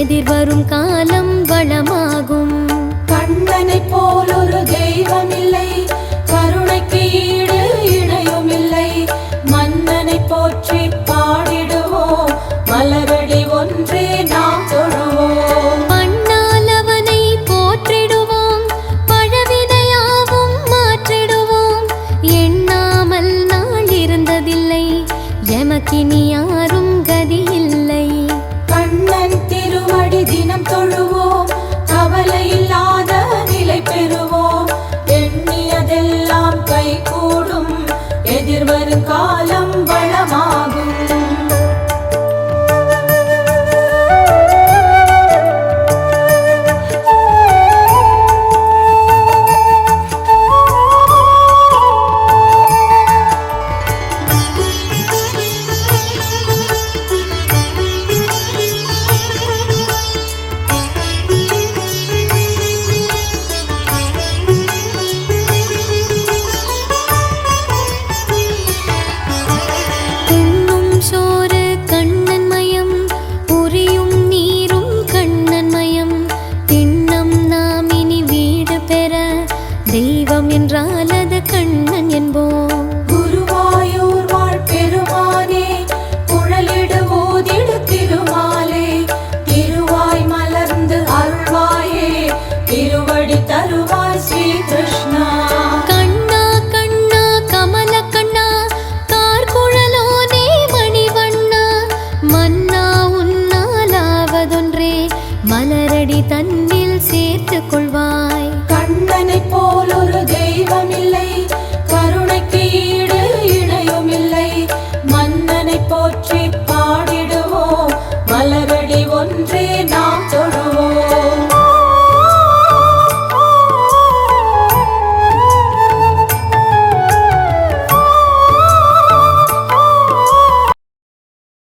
எதிர்வரும் காலம் வளமாகும். கண்ணனை போல் ஒரு தெய்வம் இல்லை கருணைக்கு ஈடு இணையும் இல்லை மன்னனை போற்றி பாடிடுவோம் மலரடி ஒன்றே நாம் தொழுவோம் மண்ணால் அவனை போற்றிடுவோம். பழவினையாவும் மாற்றிடுவோம். எண்ணாமல் நாள் இருந்ததில்லை. எமக்கினி யாரும் கதி காலம் வழி என்றால் அது கண்ணன் என்போம். குருவாயூர் வாழ்பெருமானே குழலிடு ஓதிடு திருமாலே. திருவாய் மலர்ந்து அருள்வாயே திருவடி தருவாய் ஸ்ரீ கிருஷ்ணா கண்ணா கண்ணா கமல கண்ணா கார்குழலோனே மணிவண்ணா மன்னா உன்னாலாவதொன்றே மலரடி தன்னில் சேர்த்து கொள்வாய். கண்ணனை போலோ นพี่น้องจน